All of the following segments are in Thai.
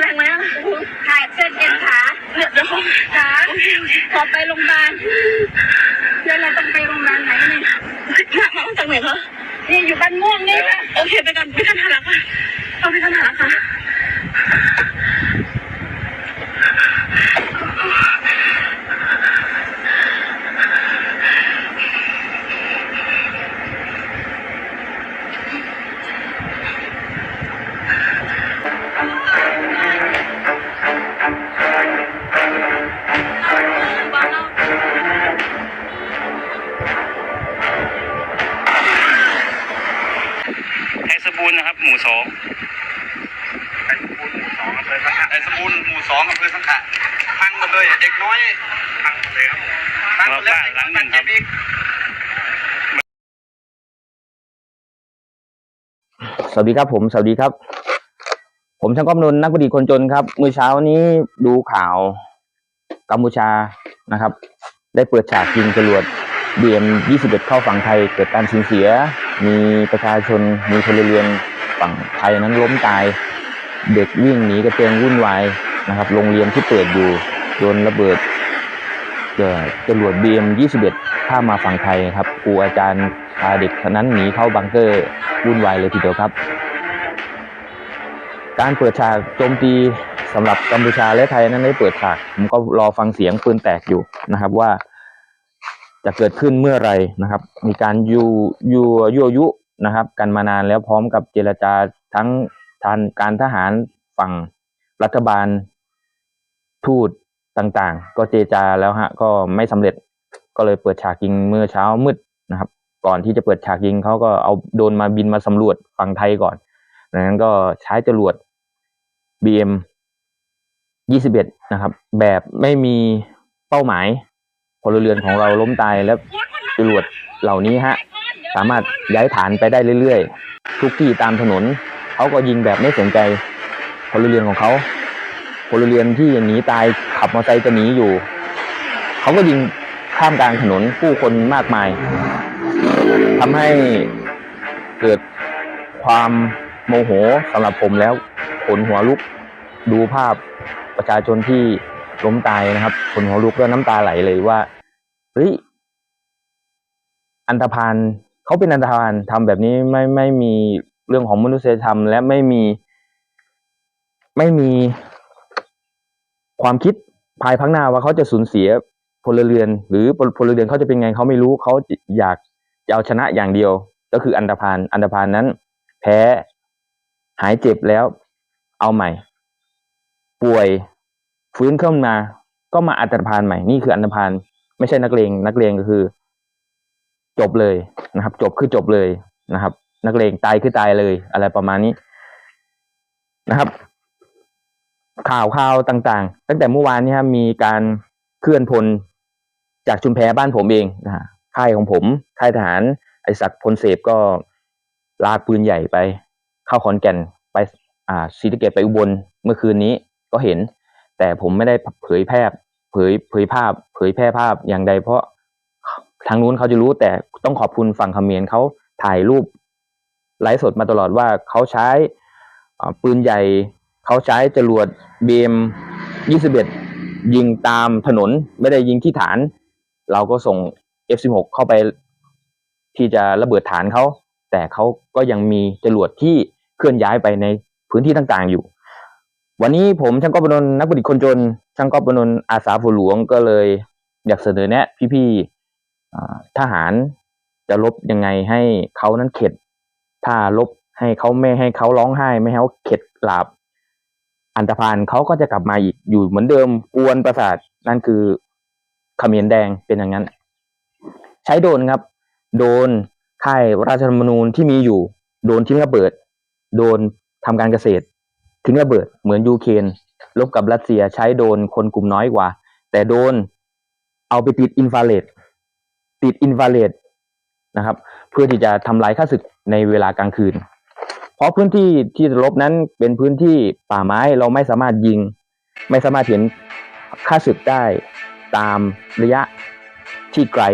แรงไหมอ่ายเส้นเอ็นขาเดี๋ยวขาขอไปโรงพยาบาลเดี๋ยวเราต้องไปโรงพยาบาลไหนนี่หนัมาจากไหนคะนี่อยู่บ้านม่วงนี่ค่ะโอเคไปกันไปกันหาลักค่ะเอาไปกันหาลักค่ะ พังหมดเลยครับพังหมดแล้วบ้านหลังหนึ่งครับสวัสดีครับผมสวัสดีครับ ผมช่างก้อมนนนักบดีคนจนครับเมื่อเช้านี้ดูข่าวกัมพูชานะครับ ได้เปิดฉากยิงจรวด BM 21 เข้าฝั่งไทย เกิดการสูญเสีย มีประชาชนมีพลเรือนฝั่งไทยนั้นล้มตาย เด็กวิ่งหนีกระเจิงวุ่นวายนะครับ โรงเรียนที่เปิดอยู่โดนระเบิด จรวด BM 21 ข้ามมาฝั่งไทยครับครูอาจารย์พาเด็กคนนั้นหนีเข้าบังเกอร์วุ่นวายเลยทีเดียวครับ การเปิดฉากโจมตีสำหรับกัมพูชาและไทยนั้นได้เปิดฉาก ผมก็รอฟังเสียงปืนแตกอยู่นะครับว่า จะเกิดขึ้นเมื่อไรนะครับ มีการยูยูยั่วยุนะครับ กันมานานแล้วพร้อมกับเจรจาทั้งทางการทหารฝั่งรัฐบาลทูต ต่างๆ ก็เจจาแล้วฮะ ก็ไม่สำเร็จก็เลยเปิดฉากยิงเมื่อเช้ามืดนะครับ ก่อนที่จะเปิดฉากยิงเขาก็เอาโดนมาบินมาสำรวจฝั่งไทยก่อนดังนั้นก็ใช้จรวด BM 21 นะครับ แบบไม่มีเป้าหมายพลเรือนของเราล้มตายและจรวดเหล่านี้ฮะ สามารถย้ายฐานไปได้เรื่อยๆ ทุกที่ตามถนนเขาก็ยิงแบบไม่สนใจพลเรือนของเขา พลเรือนที่หนีตายขับมอเตอร์ไซค์จะหนีอยู่ เขาก็ยิงข้ามกลางถนนผู้คนมากมายทำให้เกิดความโมโหสำหรับผมแล้วขนหัวลุกดูภาพประชาชนที่ล้มตายนะครับขนหัวลุกแล้วน้ำตาไหลเลยว่าเฮ้ยอันธพาลเขาเป็นอันธพาลทำแบบนี้ไม่ไม่มีเรื่องของมนุษยธรรม และไม่มี ไม่มี ความคิดภายภาคหน้าว่าเขาจะสูญเสียพลเรือน หรือพลเรือนเขาจะเป็นไงเขาไม่รู้เขาอยากจะเอาชนะอย่างเดียว ก็คืออันธพาลอันธพาลนั้น แพ้หายเจ็บแล้ว เอาใหม่ ป่วยฟื้นขึ้นมา ก็มาอันธพาลใหม่นี่คืออันธพาลไม่ใช่นักเลงนักเลงก็คือ จบเลยนะครับ จบคือจบเลยนะครับ นักเลงตายคือตายเลย อะไรประมาณนี้นะครับ ข่าวข่าวต่างๆ ตั้งแต่เมื่อวานนี้ครับมีการเคลื่อนพลจากชุมแพบ้านผมเองนะฮะค่ายของผมค่ายทหาร ไอศักดิ์พลเสพก็ลากปืนใหญ่ไป เข้าขอนแก่นไปอ่าศรีสะเกดไปอุบลเมื่อคืนนี้ก็เห็น แต่ผมไม่ได้เผยแพร่เผยเผยภาพ เผยแพร่ภาพอย่างใดเพราะทางนู้นเขาจะรู้แต่ต้องขอบคุณฝั่งเขมรเขาถ่ายรูปไลฟ์สดมาตลอดว่าเขาใช้ปืนใหญ่ เขาใช้จรวดเบม21ยิงตามถนนไม่ได้ยิงที่ฐาน เราก็ส่ง F16 เข้าไป ที่จะระเบิดฐานเขา แต่เขาก็ยังมีจรวดที่เคลื่อนย้ายไปในพื้นที่ต่างๆอยู่ วันนี้ผมช่างก๊อฟบนนท์นักประดิษฐ์คนจน ช่างก๊อฟบนนท์อาสาฝนหลวงก็เลย อยากเสนอแนะพี่ๆทหารจะลบยังไงให้เขานั้นเข็ด ถ้าลบให้เขาไม่ให้เขาร้องไห้ ไม่ให้เขาเข็ดหลาบ อันตรพานเขาก็จะกลับมาอีกอยู่เหมือนเดิมกวนประสาทนั่นคือขมรแดงเป็นอย่างนั้น ใช้โดนครับ โดนค่ายราชธรรมนูญที่มีอยู่ โดนทิ้งระเบิด โดนทำการเกษตรทิ้งระเบิดเหมือนยูเครนลบกับรัสเซียใช้โดนคนกลุ่มน้อยกว่า แต่โดนเอาไปติดอินฟาเรดติดอินฟาเรดนะครับ เพื่อที่จะทำลายข้าศึกในเวลากลางคืน เพราะพื้นที่ที่จะลบนั้นเป็นพื้นที่ป่าไม้เราไม่สามารถยิง ไม่สามารถเห็นค่าศึกได้ตามระยะที่ไกล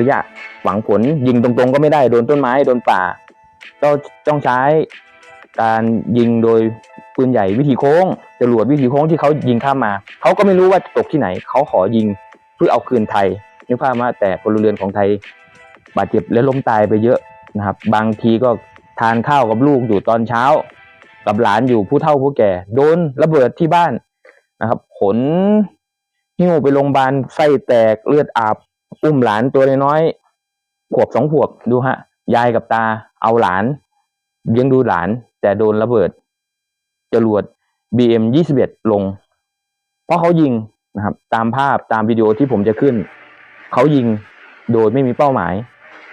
ระยะหวังผลยิงตรงๆ ก็ไม่ได้โดนต้นไม้โดนป่าก็ต้องใช้การยิงโดยปืนใหญ่วิถีโค้งจรวดวิถีโค้งที่เขายิงข้ามมา เขาก็ไม่รู้ว่าจะตกที่ไหน เขาขอยิงเพื่อเอาคืนไทยนึกภาพว่าแต่พลเรือนของไทย บาดเจ็บและล้มตายไปเยอะนะครับ บางทีก็ ทานข้าวกับลูกอยู่ตอนเช้า กับหลานอยู่ผู้เฒ่าผู้แก่ โดนระเบิดที่บ้านนะครับ ขนหิ้วไปโรงพยาบาลไส้แตกเลือดอาบ อุ้มหลานตัวน้อยขวบสองขวบดูฮะ ยายกับตาเอาหลานเลี้ยงดูหลาน แต่โดนระเบิด จรวด BM 21 ลง เพราะเขายิงนะครับ ตามภาพตามวิดีโอที่ผมจะขึ้น เขายิงโดยไม่มีเป้าหมาย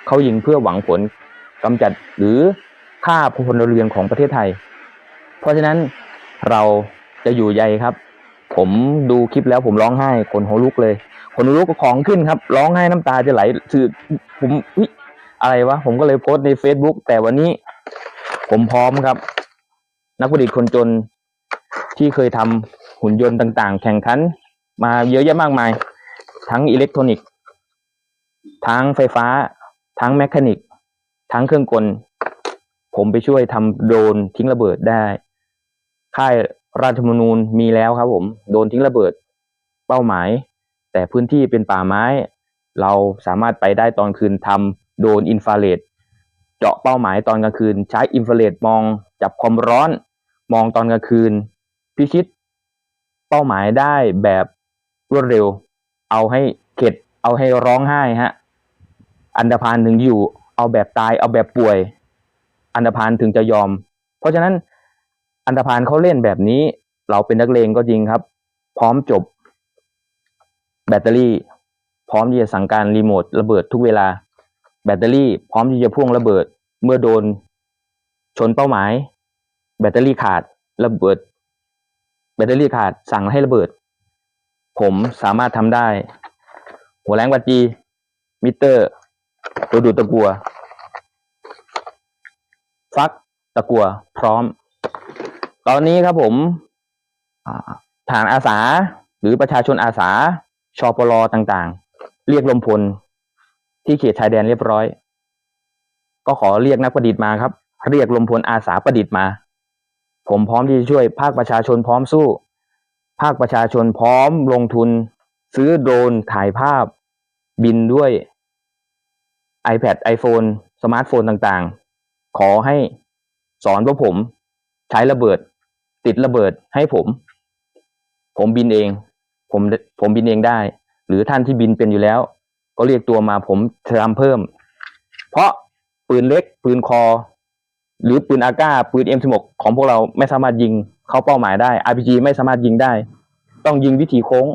เขายิงเพื่อหวังผลกำจัดหรือ ฆ่าพลเรือนของประเทศไทย เพราะฉะนั้นเราจะอยู่ใยครับ ผมดูคลิปแล้วผมร้องไห้ขนหัวลุกเลยขนหัวลุกก็ของขึ้นครับ ร้องไห้น้ำตาจะไหลคือผมเฮ้ยอะไรวะ ผมก็เลยโพสต์ใน Facebook แต่วันนี้ผมพร้อมครับ นักประดิษฐ์คนจนที่เคยทำหุ่นยนต์ต่างๆ แข่งขัน มาเยอะแยะมากมาย ทั้งอิเล็กทรอนิกส์ ทั้งไฟฟ้า ทั้งแมคานิก ทั้งเครื่องกล ผมไปช่วยทำโดนทิ้งระเบิดได้ ค่ายราชธรรมนูญมีแล้วครับ ผมโดนทิ้งระเบิดเป้าหมาย แต่พื้นที่เป็นป่าไม้ เราสามารถไปได้ตอนคืนทำโดนอินฟราเรดเจาะเป้าหมายตอนกลางคืน ใช้อินฟราเรดมองจับความร้อน มองตอนกลางคืน พิชิต เป้าหมายได้แบบรวดเร็ว เอาให้เข็ด เอาให้ร้องไห้ฮะ อันดพานถึงอยู่ เอาแบบตาย เอาแบบป่วย อันดพานถึงจะยอม เพราะฉะนั้นอันดพานเขาเล่นแบบนี้ เราเป็นนักเลงก็จริงครับ พร้อมจบ แบตเตอรี่ พร้อมที่จะสั่งการรีโมทระเบิดทุกเวลา แบตเตอรี่ พร้อมที่จะพ่วงระเบิด เมื่อโดน ชนเป้าหมาย แบตเตอรี่ขาดระเบิด แบตเตอรี่ขาดสั่งให้ระเบิด ผมสามารถทำได้ หัวแรงวัดจีมิเตอร์ตัวดูดตะกัว ฟักตะกัวพร้อม ตอนนี้ครับผมฐานอาสาหรือประชาชนอาสาชปลต่างๆ เรียกลมพลที่เขตชายแดนเรียบร้อย ก็ขอเรียกนักประดิษฐ์มาครับ เรียกลมพลอาสาประดิษฐ์มา ผมพร้อมที่จะช่วยภาคประชาชนพร้อมสู้ ภาคประชาชนพร้อมลงทุน ซื้อโดรนถ่ายภาพ บินด้วย iPad iPhone สมาร์ทโฟนต่างๆ ขอให้สอนพวกผมใช้ระเบิด ติดระเบิดให้ผม ผมบินเอง ผมผมบินเองได้ หรือท่านที่บินเป็นอยู่แล้ว ก็เรียกตัวมาผมทำเพิ่ม เพราะปืนเล็ก ปืนคอ หรือปืนอาก้า ปืน M16 ของพวกเราไม่สามารถยิงเข้าเป้าหมายได้ RPG ไม่สามารถยิงได้ ต้องยิงวิถีโค้ง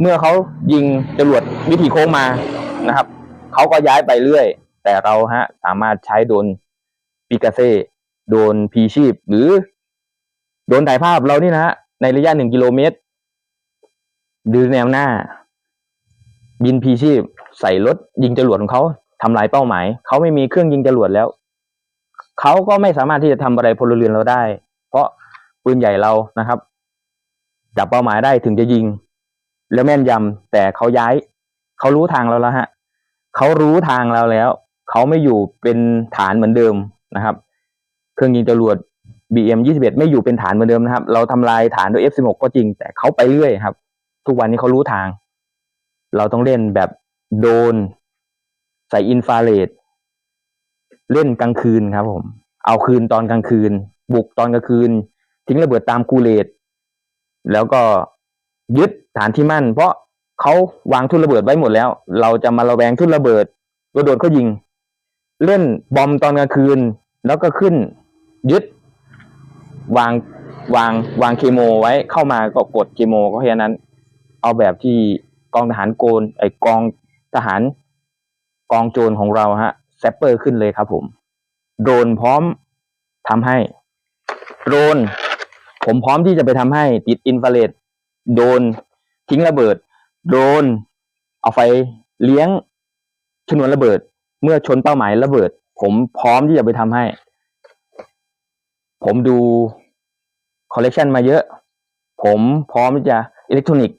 เมื่อเขายิงจรวดวิถีโค้งมานะครับเขาก็ย้ายไปเรื่อย แต่เราฮะสามารถใช้โดนปิกาเซ่โดนพีชีพ หรือโดนถ่ายภาพเรานี่นะฮะในระยะหนึ่งกิโลเมตรดูแนวหน้า บินพีชีพ ใส่รถยิงจรวดของเขาทำลายเป้าหมาย เขาไม่มีเครื่องยิงจรวดแล้ว เขาก็ไม่สามารถที่จะทำอะไรพลเรือนเราได้ เพราะปืนใหญ่เรานะครับจับเป้าหมายได้ถึงจะยิง แล้วแม่นยำแต่เขาย้าย เขารู้ทางเราแล้วฮะ เขารู้ทางเราแล้ว เขาไม่อยู่เป็นฐานเหมือนเดิมนะครับ เครื่องยิงจรวด BM 21ไม่อยู่เป็นฐานเหมือนเดิมนะครับ เราทำลายฐานด้วย F16 ก็จริง แต่เขาไปเรื่อยครับ ทุกวันนี้เขารู้ทาง เราต้องเล่นแบบโดน ใส่อินฟราเรดเล่นกลางคืนครับ ผม เอาคืนตอนกลางคืน บุกตอนกลางคืน ทิ้งระเบิดตามกูเลตแล้วก็ยึดฐานที่มั่น เพราะเขาวางทุ่นระเบิดไว้หมดแล้ว เราจะมาระแวงทุ่นระเบิดก็โดนเขายิง เล่นบอมตอนกลางคืน แล้วก็ขึ้น ยึด วางวางวางเคโมไว้เข้ามาก็กดเคโมก็แค่นั้น เอาแบบที่กองทหารโกน ไอกองทหาร กองโจรของเราฮะแซปเปอร์ขึ้นเลยครับผม โดรนพร้อมทำให้ โดรน ผมพร้อมที่จะไปทำให้ติดอินฟราเรดโดนทิ้งระเบิด โดรนเอาไฟเลี้ยงชนวนระเบิด เมื่อชนเป้าหมายระเบิด ผมพร้อมที่จะไปทำให้ ผมดูคอลเลกชันมาเยอะ ผมพร้อมที่จะอิเล็กทรอนิกส์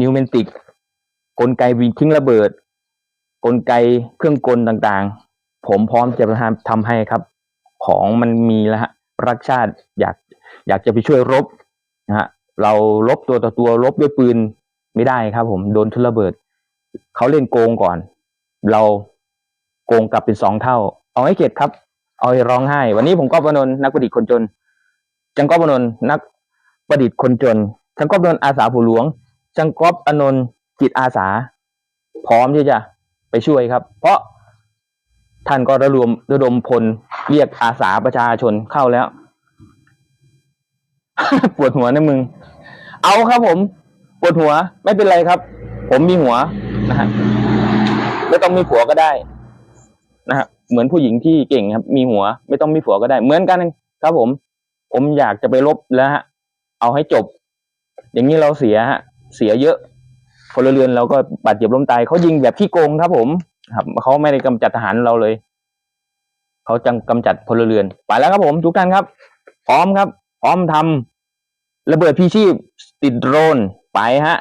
นิวเมนติกกลไกวิงทิ้งระเบิด กลไกเครื่องกลต่างๆ ผมพร้อมจะไปทำทำให้ครับ ของมันมีแล้วฮะรักชาติอยากอยากจะไปช่วยรบนะฮะเราลบตัวต่อตัวลบด้วยปืนไม่ได้ครับ ผมโดนทุนระเบิดเขาเล่นโกงก่อน เราโกงกลับเป็นสองเท่า เอาให้เข็ดครับ เอาให้ร้องไห้ วันนี้ผมก็ประนนนักประดิษฐ์คนจน จังก็ประนนนักประดิษฐ์คนจน จังก็ประนนอาสาผู้หลวง จังก็ประนนจิตอาสา พร้อมที่จะไปช่วยครับ เพราะท่านก็ระดมระดมพลเรียกอาสาประชาชนเข้าแล้ว ปวดหัวนะมึง เอาครับผม ปวดหัวไม่เป็นไรครับ ผมมีหัวนะฮะ ไม่ต้องมีผัวก็ได้นะฮะเหมือนผู้หญิงที่เก่งครับ มีหัว ไม่ต้องมีผัวก็ได้ เหมือนกันครับผม ผมอยากจะไปลบแล้วฮะเอาให้จบ อย่างนี้เราเสียฮะเสียเยอะพลเรือนเราก็บาดเจ็บล้มตายเขายิงแบบขี้โกงครับผม ครับเขาไม่ได้กำจัดทหารเราเลยเขาจังกำจัดพลเรือนไปแล้วครับผมทุกท่านครับ พร้อมครับ พร้อมทำระเบิดพีชีพติดโดรนไปฮะ